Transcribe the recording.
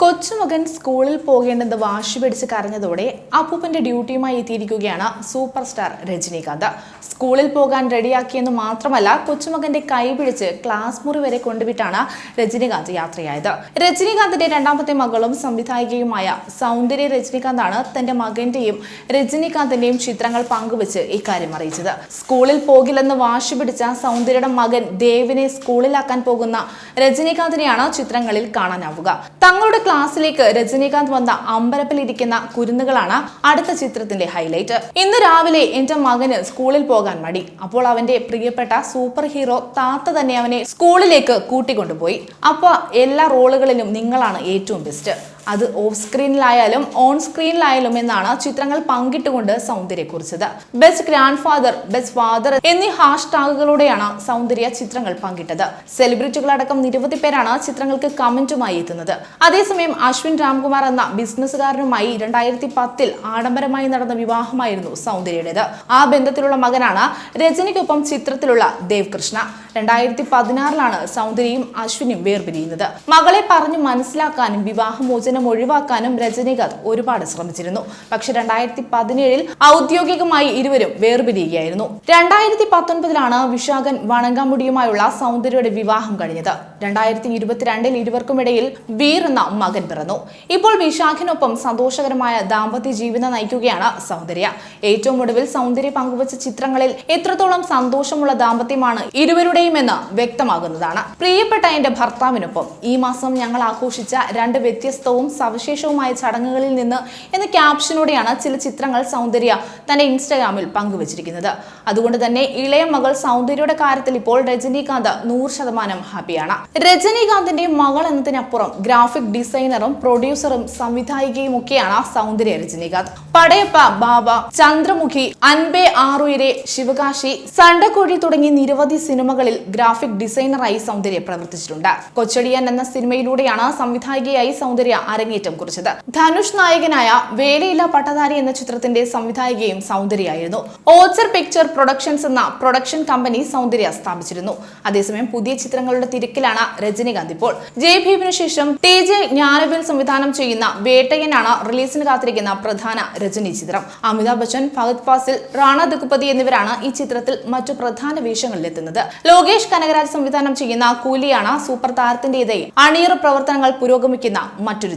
കൊച്ചുമകൻ സ്കൂളിൽ പോകേണ്ടത് വാശി പിടിച്ച് കരഞ്ഞതോടെ അപ്പൂപ്പന്റെ ഡ്യൂട്ടിയുമായി എത്തിയിരിക്കുകയാണ് സൂപ്പർ സ്റ്റാർ രജനീകാന്ത്. സ്കൂളിൽ പോകാൻ റെഡിയാക്കിയെന്ന് മാത്രമല്ല കൊച്ചുമകന്റെ കൈ പിടിച്ച് ക്ലാസ് മുറി വരെ കൊണ്ടുവിട്ടാണ് രജനീകാന്ത് യാത്രയായത്. രജനീകാന്തിന്റെ രണ്ടാമത്തെ മകളും സംവിധായികയുമായ സൗന്ദര്യ രജനീകാന്താണ് തന്റെ മകന്റെയും രജനീകാന്തിന്റെയും ചിത്രങ്ങൾ പങ്കുവച്ച് ഇക്കാര്യം അറിയിച്ചത്. സ്കൂളിൽ പോകില്ലെന്ന് വാശി പിടിച്ച സൗന്ദര്യയുടെ മകൻ ദേവിനെ സ്കൂളിലാക്കാൻ പോകുന്ന രജനീകാന്തിനെയാണ് ചിത്രങ്ങളിൽ കാണാനാവുക. തങ്ങളുടെ ക്ലാസ്സിലേക്ക് രജനീകാന്ത് വന്ന അമ്പലപ്പിലിരിക്കുന്ന കുരുന്നുകളാണ് അടുത്ത ചിത്രത്തിന്റെ ഹൈലൈറ്റ് ഇന്ന് രാവിലെ എന്റെ മകന് സ്കൂളിൽ പോകാൻ മടി. അപ്പോൾ അവന്റെ പ്രിയപ്പെട്ട സൂപ്പർ ഹീറോ താത്ത തന്നെ അവനെ സ്കൂളിലേക്ക് കൂട്ടിക്കൊണ്ടുപോയി. അപ്പൊ എല്ലാ റോളുകളിലും നിങ്ങളാണ് ഏറ്റവും ബെസ്റ്റ് അത് ഓഫ് സ്ക്രീനിലായാലും ഓൺ സ്ക്രീനിലായാലും എന്നാണ് ചിത്രങ്ങൾ പങ്കിട്ടുകൊണ്ട് സൗന്ദര്യ കുറിച്ചത്. Best grandfather best father hash hash ടാഗുകളോടെയാണ് സൗന്ദര്യ ചിത്രങ്ങൾ പങ്കിട്ടത്. സെലിബ്രിറ്റികളടക്കം നിരവധി പേരാണ് ചിത്രങ്ങൾക്ക് കമന്റുമായി എത്തുന്നത്. അതേസമയം അശ്വിൻ രാംകുമാർ എന്ന ബിസിനസ്സുകാരനുമായി രണ്ടായിരത്തി പത്തിൽ ആഡംബരമായി നടന്ന വിവാഹമായിരുന്നു സൗന്ദര്യയുടേത്. ആ ബന്ധത്തിലുള്ള മകനാണ് രജനിക്കൊപ്പം ചിത്രത്തിലുള്ള ദേവ് കൃഷ്ണ രണ്ടായിരത്തി പതിനാറിലാണ് സൗന്ദര്യയും അശ്വിനും വേർപിരിയുന്നത്. മകളെ പറഞ്ഞു മനസ്സിലാക്കാനും വിവാഹമോചനം ഒഴിവാക്കാനും രജനീകാന്ത് ഒരുപാട് ശ്രമിച്ചിരുന്നു. പക്ഷെ രണ്ടായിരത്തി പതിനേഴിൽ ഔദ്യോഗികമായി ഇരുവരും വേർപിരിയുകയായിരുന്നു. രണ്ടായിരത്തി പത്തൊൻപതിലാണ് വിശാഖൻ വണങ്കാമുടിയുമായുള്ള സൗന്ദര്യയുടെ വിവാഹം കഴിഞ്ഞത്. രണ്ടായിരത്തി ഇരുപത്തിരണ്ടിൽ ഇരുവർക്കുമിടയിൽ വീർ എന്ന മകൻ പിറന്നു. ഇപ്പോൾ വിശാഖിനൊപ്പം സന്തോഷകരമായ ദാമ്പത്യ ജീവിതം നയിക്കുകയാണ് സൗന്ദര്യ. ഏറ്റവും ഒടുവിൽ സൗന്ദര്യ പങ്കുവച്ച ചിത്രങ്ങളിൽ എത്രത്തോളം സന്തോഷമുള്ള ദാമ്പത്യമാണ് ഇരുവരുടെയും എന്ന് വ്യക്തമാകുന്നതാണ്. പ്രിയപ്പെട്ട എന്റെ ഭർത്താവിനൊപ്പം ഈ മാസം ഞങ്ങൾ ആഘോഷിച്ച രണ്ട് വ്യത്യസ്തവും സവിശേഷവുമായ ചടങ്ങുകളിൽ നിന്ന് എന്ന ക്യാപ്ഷനോടെയാണ് ചില ചിത്രങ്ങൾ സൗന്ദര്യ തന്റെ ഇൻസ്റ്റാഗ്രാമിൽ പങ്കുവച്ചിരിക്കുന്നത്. അതുകൊണ്ട് തന്നെ ഇളയ മകൾ സൗന്ദര്യയുടെ കാര്യത്തിൽ ഇപ്പോൾ രജനീകാന്ത് നൂറ് ശതമാനം ഹാപ്പിയാണ്. രജനീകാന്തിന്റെ മകൾ എന്നതിനപ്പുറം ഗ്രാഫിക് ഡിസൈനറും പ്രൊഡ്യൂസറും സംവിധായികയും ഒക്കെയാണ് സൗന്ദര്യ രജനീകാന്ത്. പടയപ്പ ബാബ ചന്ദ്രമുഖി അൻപെ ആറുയിരെ ശിവകാശി സണ്ടക്കോഴി തുടങ്ങി നിരവധി സിനിമകളിൽ ഗ്രാഫിക് ഡിസൈനറായി സൗന്ദര്യ പ്രവർത്തിച്ചിട്ടുണ്ട്. കൊച്ചടിയൻ എന്ന സിനിമയിലൂടെയാണ് സംവിധായികയായി സൗന്ദര്യ അരങ്ങേറ്റം കുറിച്ചത്. ധനുഷ് നായകനായ വേലയില്ല പട്ടധാരി എന്ന ചിത്രത്തിന്റെ സംവിധായികയും സൗന്ദര്യയായിരുന്നു. ഓച്ചർ പിക്ചർ പ്രൊഡക്ഷൻസ് എന്ന പ്രൊഡക്ഷൻ കമ്പനി സൗന്ദര്യ സ്ഥാപിച്ചിരുന്നു. അതേസമയം പുതിയ ചിത്രങ്ങളുടെ തിരക്കിലാണ് രജനീകാന്ത് ഇപ്പോൾ. ജയ് ഭീമിനു ശേഷം ടി ജെ ജ്ഞാനവേൽ സംവിധാനം ചെയ്യുന്ന വേട്ടയനാണ് റിലീസിന് കാത്തിരിക്കുന്ന പ്രധാന രജനി ചിത്രം. അമിതാഭ് ബച്ചൻ ഫഹദ് ഫാസിൽ റാണ ദുഗുപതി എന്നിവരാണ് ഈ ചിത്രത്തിൽ മറ്റു പ്രധാന വേഷങ്ങളിലെത്തുന്നത്. ലോകേഷ് കനകരാജ് സംവിധാനം ചെയ്യുന്ന കൂലിയാണ് സൂപ്പർ താരത്തിന്റേതായി അണിയറ പ്രവർത്തനങ്ങൾ പുരോഗമിക്കുന്ന മറ്റൊരു